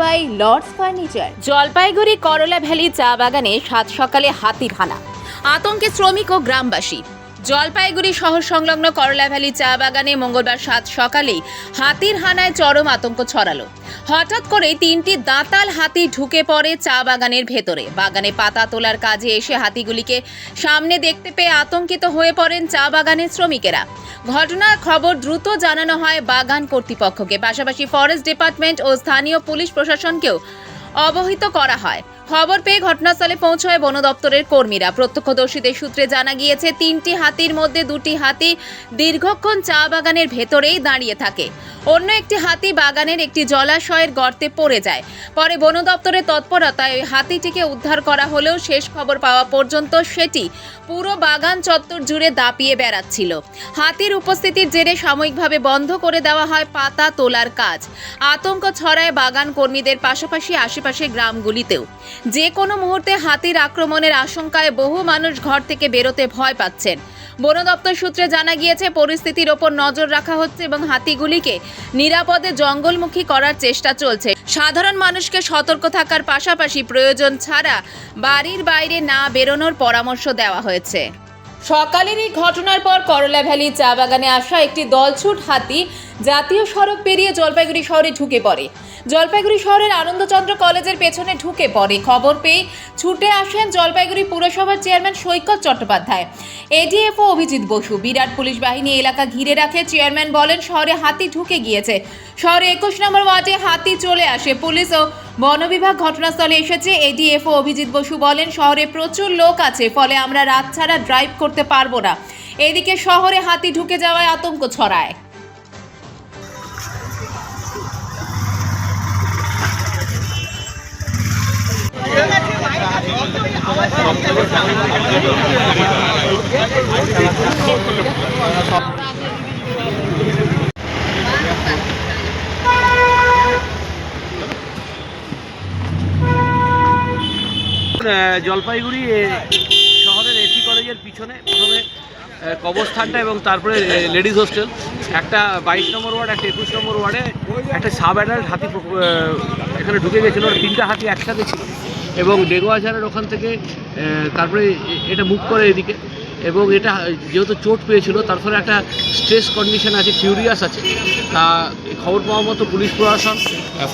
By Lords furniture. Jalpaiguri করলা valley চা বাগানে সাত সকালে হাতির হানা আতঙ্কে শ্রমিক ও গ্রামবাসী। জলপাইগুড়ি শহর সংলগ্ন করলা ভ্যালি চা বাগানে মঙ্গলবার সাত সকালেই হাতির হানায় চরম আতঙ্ক ছড়ালো। হঠাৎ করে তিনটি দাঁতাল হাতি ঢুকে পড়ে চা বাগানের ভেতরে। বাগানে পাতা তোলার কাজে এসে হাতিগুলিকে সামনে দেখতে পেয়ে আতঙ্কিত হয়ে পড়েন চা বাগানের শ্রমিকেরা। ঘটনার খবর দ্রুত জানানো হয় বাগান কর্তৃপক্ষকে। পাশাপাশি ফরেস্ট ডিপার্টমেন্ট ও স্থানীয় পুলিশ প্রশাসনকেও অবহিত করা হয়। খবর পেয়ে ঘটনাস্থলে পৌঁছয় বন দপ্তরের কর্মীরা। প্রত্যক্ষদর্শীদের সূত্রে জানা গিয়েছে, তিনটি হাতির মধ্যে দুটি হাতি দীর্ঘক্ষণ চা বাগানের ভেতরেই দাঁড়িয়ে থাকে। অন্য একটি হাতি বাগানের একটি জলাশয়ের গর্তে পড়ে যায়। পরে বন দপ্তরের তৎপরতায় ওই হাতিটিকে উদ্ধার করা হলেও শেষ খবর পাওয়া পর্যন্ত সেটি পুরো বাগান চত্বর জুড়ে দাপিয়ে বেড়াচ্ছিল। হাতির উপস্থিতির জেরে সাময়িকভাবে বন্ধ করে দেওয়া হয় পাতা তোলার কাজ। আতঙ্ক ছড়ায় বাগান কর্মীদের পাশাপাশি আশেপাশে গ্রামগুলিতেও। যে কোনো মুহূর্তে হাতির আক্রমণের আশঙ্কায় বহু মানুষ ঘর থেকে বেরোতে ভয় পাচ্ছেন। বন দপ্তর সূত্রে জানা গিয়েছে, পরিস্থিতির ওপর নজর রাখা হচ্ছে এবং হাতিগুলিকে নিরাপদে জঙ্গলমুখী করার চেষ্টা চলছে। সাধারণ মানুষকে সতর্ক থাকার পাশাপাশি প্রয়োজন ছাড়া বাড়ির বাইরে না বেরোনোর পরামর্শ দেওয়া হয়েছে। সকালের এই ঘটনার পর করলা ভ্যালি চা বাগানে আসা একটি দলছুট হাতি জাতীয় সড়ক পেরিয়ে জলপাইগুড়ি শহরে ঢুকে পড়ে। জলপাইগুড়ি শহরের আনন্দচন্দ্র কলেজের পেছনে ঢুকে পড়ে। খবর পেয়ে ছুটে আসেন জলপাইগুড়ি পুরসভার চেয়ারম্যান সৈকত চট্টোপাধ্যায়। এডিএফও অভিজিৎ বসু, বিরাট পুলিশ বাহিনী এলাকা ঘিরে রাখে, চেয়ারম্যান বলেন, শহরে হাতি ঢুকে গিয়েছে। শহরে একুশ নম্বর ওয়ার্ডে হাতি চলে আসে। পুলিশ ও বন বিভাগ ঘটনাস্থলে এসেছে। এডিএফও অভিজিৎ বসু বলেন, শহরে প্রচুর লোক আছে, ফলে আমরা রাত ছাড়া ড্রাইভ করতে পারব না। এদিকে শহরে হাতি ঢুকে যাওয়ায় আতঙ্ক ছড়ায়। জলপাইগুড়ি শহরের এসি কলেজের পিছনে প্রথমে কবরস্থানটা এবং তারপরে লেডিস হোস্টেল একটা বাইশ নম্বর ওয়ার্ড, একটা একুশ নম্বর ওয়ার্ডে একটা সাব অ্যাডাল্ট হাতি এখানে ঢুকে গেছিল। তিনটা হাতি একসাথে ছিল। এবং ডেগোয়াঝারের ওখান থেকে তারপরে এটা মুভ করে এদিকে। এবং এটা যেহেতু চোট পেয়েছিল, তার ফলে একটা স্ট্রেস কন্ডিশন আছে, ফিউরিয়াস আছে। তা খবর পাওয়া মতো পুলিশ প্রশাসন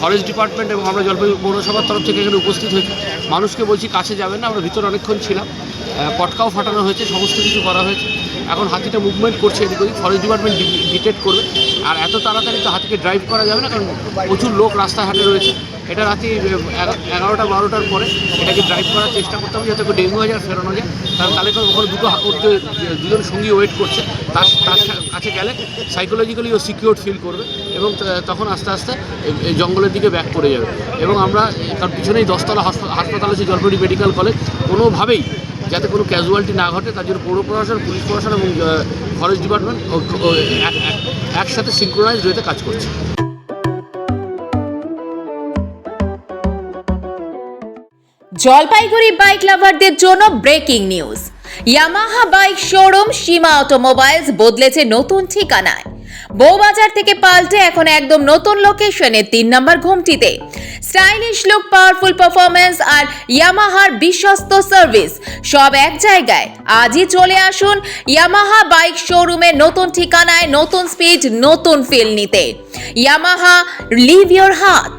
ফরেস্ট ডিপার্টমেন্ট এবং আমরা জলপাইগুড়ি পৌরসভার তরফ থেকে এখানে উপস্থিত হয়েছি। মানুষকে বলছি, কাছে যাবেন না, আমরা ভিতরে অনেকক্ষণ ছিলাম। পটকাও ফাটানো হয়েছে, সমস্ত কিছু করা হয়েছে। এখন হাতিটা মুভমেন্ট করছে এদিক ওদিক ফরেস্ট ডিপার্টমেন্ট ডিটেক্ট করবে। আর এত তাড়াতাড়ি তো হাতিকে ড্রাইভ করা যাবে না, কারণ প্রচুর লোক রাস্তাঘাটে রয়েছে। এটা রাতে এগা- এগারোটা, বারোটার পরে এটাকে ড্রাইভ করার চেষ্টা করতে হবে, যাতে ডেঙ্গু হাজার ফেরানো যায়। কারণ তাহলে করে ওখানে দুটো হা- ওর যে- যে দুজন সঙ্গী ওয়েট করছে। তার তার কাছে গেলে সাইকোলজিক্যালি ও সিকিউর ফিল করবে এবং ত- তখন আস্তে আস্তে জঙ্গলের দিকে ব্যাক করে যাবে। এবং আমরা তার পিছনেই দশতলা হাসপাতাল আছে জলপাইগুড়ি মেডিকেল কলেজ। কোনোভাবেই যাতে কোনো ক্যাজুয়ালিটি না ঘটে, তার জন্য পৌর প্রশাসন, পুলিশ প্রশাসন এবং ফরেস্ট ডিপার্টমেন্ট একসাথে সিঙ্ক্রোনাইজ হয়ে কাজ করছে। জলপাইগুড়ি বাইক লাভারদের জন্য breaking news Yamaha bike showroom Seema automobiles বদলেছে নতুন ঠিকানায়। বউবাজার থেকে পাল্টে এখন একদম নতুন লোকেশনে তিন নম্বর ঘুমটিতে। স্টাইলিশ লুক পাওয়ারফুল পারফরমেন্স আর ইয়ামাহার বিশ্বস্ত সার্ভিস সব এক জায়গায়। আজই চলে আসুন ইয়ামাহা বাইক শোরুমের নতুন ঠিকানায়, নতুন স্পিড নতুন ফিল নিতে। Yamaha live your heart